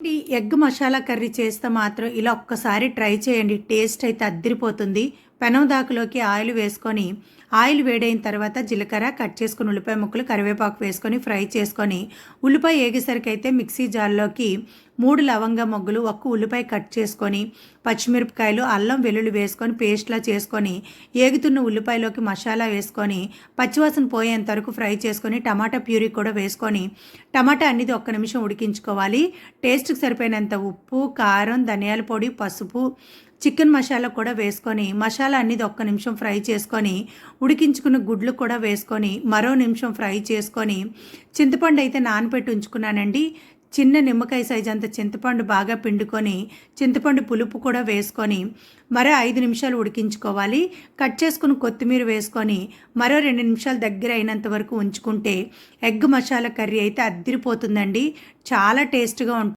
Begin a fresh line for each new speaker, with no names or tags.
ఈ egg masala curry చేస్తే మాత్రం ఇలా ఒక్కసారి ట్రై చేయండి. టేస్ట్ అయితే అద్దరిపోతుంది. పెనందాకులోకి ఆయిల్ వేసుకొని ఆయిల్ వేడైన తర్వాత జీలకర్ర కట్ చేసుకుని ఉల్లిపాయ ముక్కలు కరివేపాకు వేసుకొని ఫ్రై చేసుకొని ఉల్లిపాయ ఏగేసరికి అయితే మిక్సీ జార్లోకి మూడు లవంగ మొగ్గులు ఒక్క ఉల్లిపాయ కట్ చేసుకొని పచ్చిమిరపకాయలు అల్లం వెల్లుల్లి వేసుకొని పేస్ట్లా చేసుకొని ఏగుతున్న ఉల్లిపాయలోకి మసాలా వేసుకొని పచ్చివాసన పోయేంత వరకు ఫ్రై చేసుకొని టమాటా ప్యూరీ కూడా వేసుకొని టమాటా అనేది ఒక్క నిమిషం ఉడికించుకోవాలి. టేస్ట్కి సరిపోయినంత ఉప్పు కారం ధనియాల పొడి పసుపు చికెన్ మసాలా కూడా వేసుకొని మసాలా అనేది ఒక్క నిమిషం ఫ్రై చేసుకొని ఉడికించుకున్న గుడ్లు కూడా వేసుకొని మరో నిమిషం ఫ్రై చేసుకొని చింతపండు అయితే నానబెట్టి ఉంచుకున్నానండి. చిన్న నిమ్మకాయ సైజ్ అంత చింతపండు బాగా పిండుకొని చింతపండు పులుపు కూడా వేసుకొని మరో ఐదు నిమిషాలు ఉడికించుకోవాలి. కట్ చేసుకుని కొత్తిమీర వేసుకొని మరో రెండు నిమిషాలు దగ్గర అయినంత వరకు ఉంచుకుంటే ఎగ్ మసాలా కర్రీ అయితే అద్దిరిపోతుందండి. చాలా టేస్ట్గా ఉంటుంది